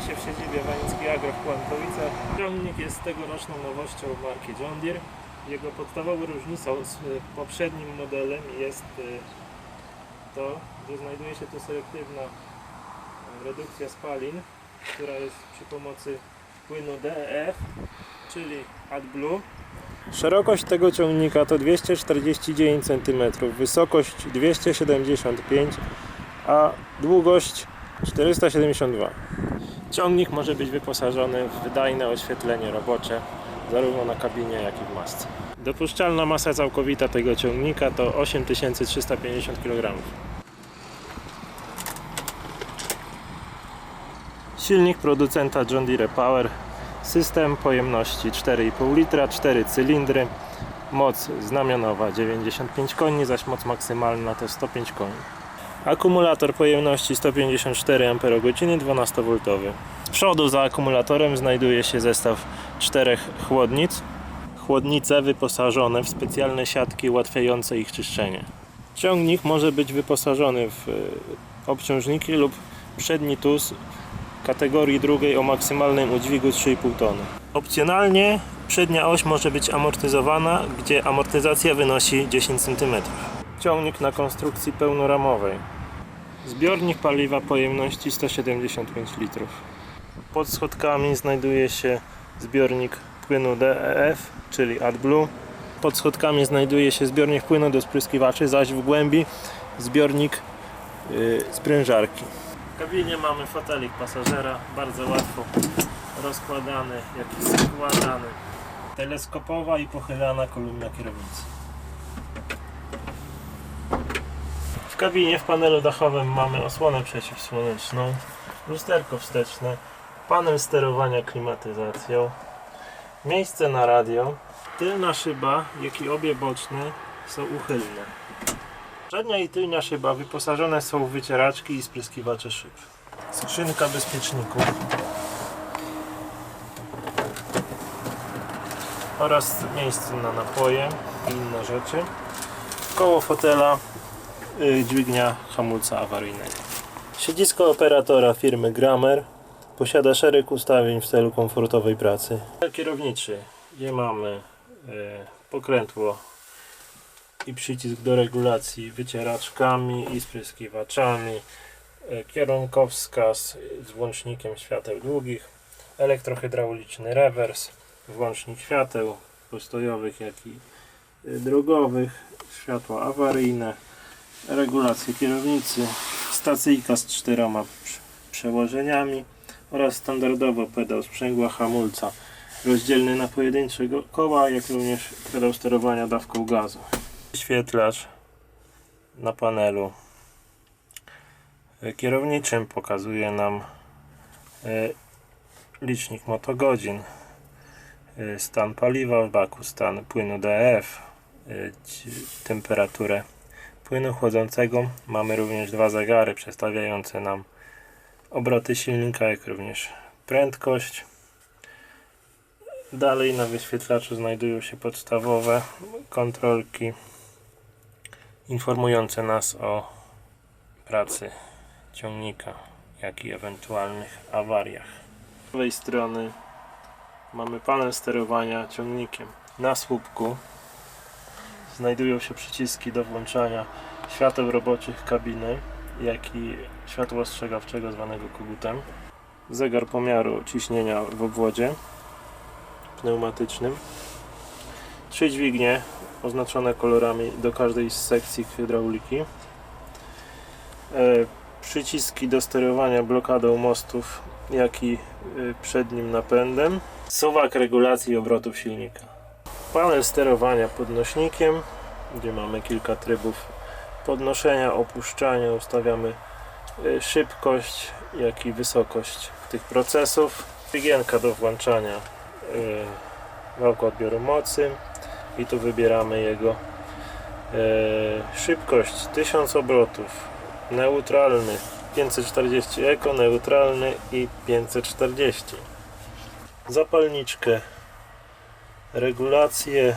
6095 MC. Znajdujemy się w siedzibie Wanicki Agro w Kłankowice. Ciągnik jest tegoroczną nowością marki John Deere. Jego podstawową różnicą z y, poprzednim modelem jest y, to, że znajduje się tu selektywna y, redukcja spalin, która jest przy pomocy płynu DEF, czyli AdBlue. Szerokość tego ciągnika to 249 cm, wysokość 275 a długość 472. Ciągnik może być wyposażony w wydajne oświetlenie robocze, zarówno na kabinie, jak i w masce. Dopuszczalna masa całkowita tego ciągnika to 8350 kg. Silnik producenta John Deere Power, system pojemności 4,5 litra, 4 cylindry, moc znamionowa 95 koni, zaś moc maksymalna to 105 koni. Akumulator pojemności 154 Ah 12V. Z przodu za akumulatorem znajduje się zestaw czterech chłodnic. Chłodnice wyposażone w specjalne siatki ułatwiające ich czyszczenie. Ciągnik może być wyposażony w e, obciążniki lub przedni tus kategorii drugiej o maksymalnym udźwigu 3,5 tony. Opcjonalnie przednia oś może być amortyzowana, gdzie amortyzacja wynosi 10 cm. Ciągnik na konstrukcji pełnoramowej. Zbiornik paliwa pojemności 175 litrów. Pod schodkami znajduje się zbiornik płynu DEF, czyli AdBlue. Pod schodkami znajduje się zbiornik płynu do spryskiwaczy, zaś w głębi zbiornik yy, sprężarki. W kabinie mamy fotelik pasażera, bardzo łatwo rozkładany, jak i składany. Teleskopowa i pochylana kolumna kierownicy. W kabinie w panelu dachowym mamy osłonę przeciwsłoneczną, lusterko wsteczne, panel sterowania klimatyzacją, miejsce na radio, tylna szyba, jak i obie boczne są uchylne. Przednia i tylnia szyba wyposażone są w wycieraczki i spryskiwacze szyb. Skrzynka bezpieczników oraz miejsce na napoje i inne rzeczy. Koło fotela dźwignia hamulca awaryjnego. Siedzisko operatora firmy Grammer posiada szereg ustawień w celu komfortowej pracy. Kierowniczy, gdzie mamy y, pokrętło i przycisk do regulacji wycieraczkami i spryskiwaczami, y, kierunkowskaz z włącznikiem świateł długich, elektrohydrauliczny rewers, włącznik świateł postojowych, jak i y, drogowych, światła awaryjne, regulacje kierownicy, stacyjka z czterema prz- przełożeniami oraz standardowo pedał sprzęgła hamulca rozdzielny na pojedyncze koła, jak również pedał sterowania dawką gazu. Wyświetlacz na panelu. Kierowniczym pokazuje nam e, licznik motogodzin, e, stan paliwa w baku, stan płynu DF, e, temperaturę płynu chłodzącego. Mamy również dwa zegary przedstawiające nam obroty silnika, jak również prędkość. Dalej na wyświetlaczu znajdują się podstawowe kontrolki informujące nas o pracy ciągnika, jak i ewentualnych awariach. Z prawej strony mamy panel sterowania ciągnikiem. Na słupku znajdują się przyciski do włączania świateł roboczych kabiny, jak i światła ostrzegawczego zwanego kogutem. Zegar pomiaru ciśnienia w obwodzie pneumatycznym. Trzy dźwignie oznaczone kolorami do każdej z sekcji hydrauliki. E, przyciski do sterowania blokadą mostów, jak i e, przednim napędem. Suwak regulacji obrotów silnika. Panel sterowania podnośnikiem, gdzie mamy kilka trybów podnoszenia, opuszczania. Ustawiamy e, szybkość, jak i wysokość tych procesów. Wygienka do włączania wałka odbioru mocy. I tu wybieramy jego e, szybkość. 1000 obrotów. Neutralny. 540 eko, neutralny i 540 zapalniczkę regulacje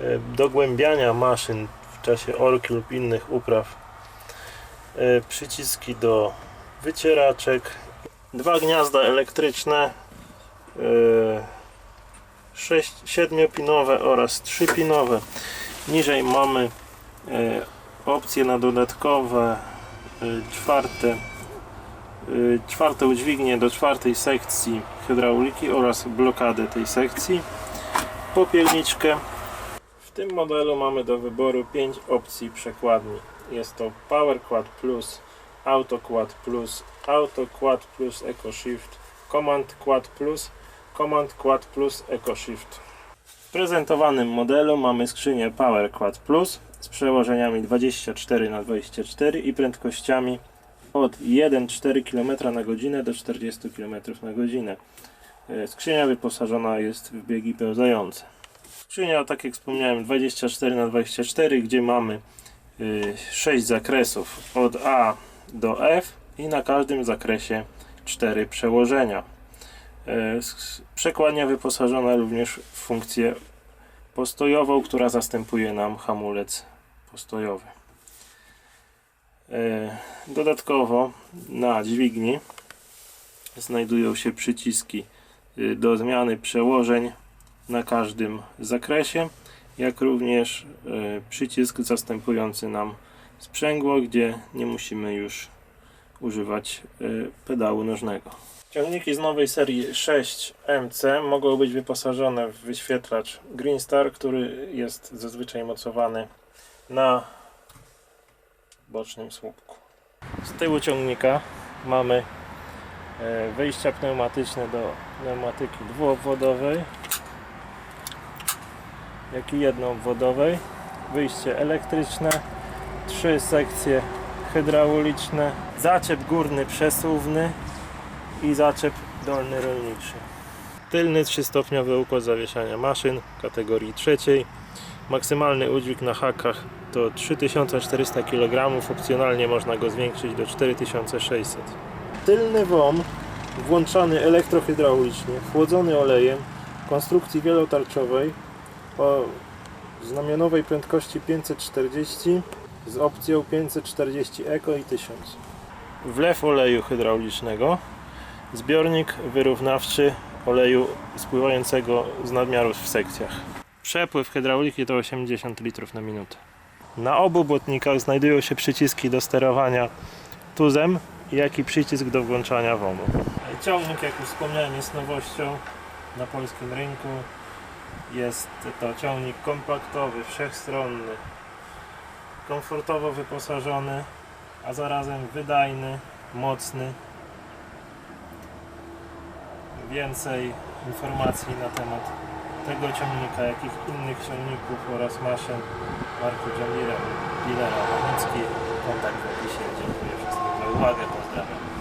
e, dogłębiania maszyn w czasie orki lub innych upraw e, przyciski do wycieraczek, dwa gniazda elektryczne, e, 6, 7-pinowe oraz 3-pinowe. Niżej mamy e, opcje na dodatkowe e, czwarte e, czwarte udźwignię do czwartej sekcji hydrauliki oraz blokadę tej sekcji. Popielniczkę w tym modelu mamy do wyboru 5 opcji przekładni. Jest to Power Quad Plus, Auto Quad Plus, Auto Quad Plus Eco Shift, Command Quad Plus, Command Quad Plus Eco Shift. W prezentowanym modelu mamy skrzynię Power Quad Plus z przełożeniami 24 na 24 i prędkościami od 1,4 km na godzinę do 40 km na godzinę. E, Skrzynia wyposażona jest w biegi pełzające. Skrzynia, tak jak wspomniałem, 24 na 24 gdzie mamy 6 zakresów od A do F i na każdym zakresie 4 przełożenia. E, Przekładnia wyposażona również w funkcję postojową, która zastępuje nam hamulec postojowy. E, Dodatkowo na dźwigni znajdują się przyciski y, do zmiany przełożeń na każdym zakresie, jak również y, przycisk zastępujący nam sprzęgło, gdzie nie musimy już używać y, pedału nożnego. Ciągniki z nowej serii 6MC mogą być wyposażone w wyświetlacz Green Star, który jest zazwyczaj mocowany na bocznym słupku. Z tyłu ciągnika mamy e, wyjścia pneumatyczne do pneumatyki dwuobwodowej, jak i jednoobwodowej, wyjście elektryczne, trzy sekcje hydrauliczne, zaczep górny przesuwny i zaczep dolny rolniczy. Tylny trzystopniowy układ zawieszania maszyn kategorii trzeciej. Maksymalny udźwig na hakach to 3400 kg, opcjonalnie można go zwiększyć do 4600. Tylny WOM włączany elektrohydraulicznie, chłodzony olejem, konstrukcji wielotarczowej o znamionowej prędkości 540 z opcją 540 Eco i 1000. Wlew oleju hydraulicznego, zbiornik wyrównawczy oleju spływającego z nadmiarów w sekcjach. Przepływ hydrauliki to 80 litrów na minutę. Na obu błotnikach znajdują się przyciski do sterowania tuzem, jak i przycisk do włączania WOMu. Ciągnik, jak już wspomniałem, jest nowością na polskim rynku. Jest to ciągnik kompaktowy, wszechstronny, komfortowo wyposażony, a zarazem wydajny, mocny. Więcej informacji na temat tego ciągnika, jak i innych ciągników oraz maszyn marki John Deere, dealera. Kontakt w opisie. Dziękuję wszystkim za uwagę. Pozdrawiam.